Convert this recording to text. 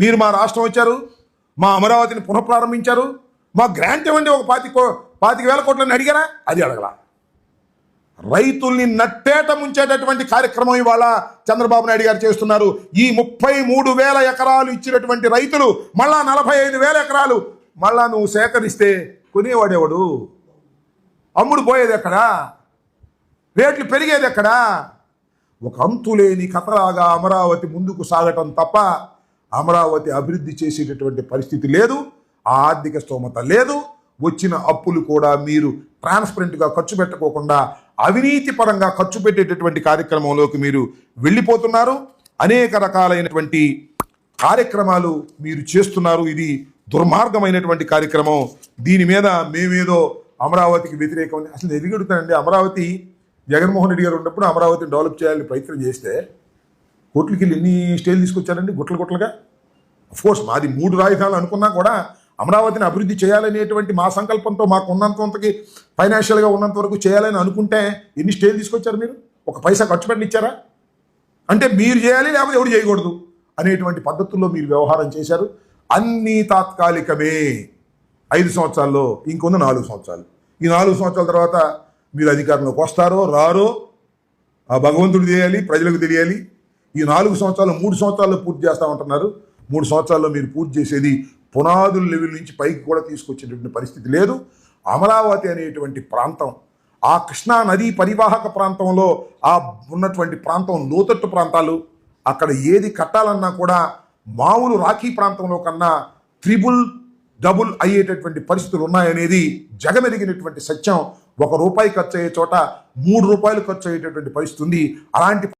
మీరు మా రాష్ట్రం వచ్చారు మా అమరావతిని పునఃప్రారంభించారు మా గ్రాంట్ ఇవ్వండి ఒక పాతి కో పాతిక వేల కోట్లని అడిగారా? అది అడగల. రైతుల్ని నట్టేట ముంచేటటువంటి కార్యక్రమం ఇవాళ చంద్రబాబు నాయుడు గారు చేస్తున్నారు. ఈ ముప్పై మూడు వేల ఎకరాలు ఇచ్చినటువంటి రైతులు మళ్ళా నలభై ఐదు వేల ఎకరాలు మళ్ళా నువ్వు సేకరిస్తే కొనేవాడేవాడు? అమ్ముడు పోయేది ఎక్కడా? రేట్లు పెరిగేది ఎక్కడా? ఒక అంతులేని కథలాగా అమరావతి ముందుకు సాగటం తప్ప అమరావతి అభివృద్ధి చేసేటటువంటి పరిస్థితి లేదు ఆ ఆర్థిక స్తోమత లేదు వచ్చిన అప్పులు కూడా మీరు ట్రాన్స్పరెంట్గా ఖర్చు పెట్టకోకుండా అవినీతి పరంగా ఖర్చు పెట్టేటటువంటి కార్యక్రమంలోకి మీరు వెళ్ళిపోతున్నారు. అనేక రకాలైనటువంటి కార్యక్రమాలు మీరు చేస్తున్నారు. ఇది దుర్మార్గమైనటువంటి కార్యక్రమం. దీని మీద మేమేదో అమరావతికి వ్యతిరేకం అసలు ఎదిగడుతానండి అమరావతి జగన్మోహన్ రెడ్డి గారు ఉన్నప్పుడు అమరావతిని డెవలప్ చేయాలని ప్రయత్నం చేస్తే కోట్లకి వెళ్ళి ఎన్ని స్టేలు తీసుకొచ్చారండి గుట్ల గుట్లగా కోర్స్ మాది మూడు రాజధానులు అనుకున్నా కూడా అమరావతిని అభివృద్ధి చేయాలనేటువంటి మా సంకల్పంతో మాకు ఉన్నంతకి ఫైనాన్షియల్గా ఉన్నంత వరకు చేయాలని అనుకుంటే ఎన్ని స్టేలు తీసుకొచ్చారు మీరు? ఒక పైసా ఖర్చు పెట్టి ఇచ్చారా? అంటే మీరు చేయాలి లేకపోతే ఎవరు చేయకూడదు అనేటువంటి పద్ధతుల్లో మీరు వ్యవహారం చేశారు. అన్నీ తాత్కాలికమే. ఐదు సంవత్సరాల్లో ఇంకొన్న నాలుగు సంవత్సరాలు. ఈ నాలుగు సంవత్సరాల తర్వాత మీరు అధికారంలోకి వస్తారో రారో ఆ భగవంతుడు తెలియాలి ప్రజలకు తెలియాలి. ఈ నాలుగు సంవత్సరాలు మూడు సంవత్సరాల్లో పూర్తి చేస్తూ ఉంటున్నారు. మూడు సంవత్సరాల్లో మీరు పూర్తి చేసేది పునాదుల లెవెల్ నుంచి పైకి కూడా తీసుకొచ్చేటటువంటి పరిస్థితి లేదు. అమరావతి అనేటువంటి ప్రాంతం ఆ కృష్ణా నదీ పరివాహక ప్రాంతంలో ఆ ఉన్నటువంటి ప్రాంతం లోతట్టు ప్రాంతాలు అక్కడ ఏది కట్టాలన్నా కూడా మామూలు రాఖీ ప్రాంతంలో కన్నా త్రిబుల్ డబుల్ అయ్యేటటువంటి పరిస్థితులు ఉన్నాయనేది జగమెరిగినటువంటి సత్యం. ఒక రూపాయి ఖర్చు అయ్యే చోట మూడు రూపాయలు ఖర్చు అయ్యేటటువంటి పరిస్థితి ఉంది. అలాంటి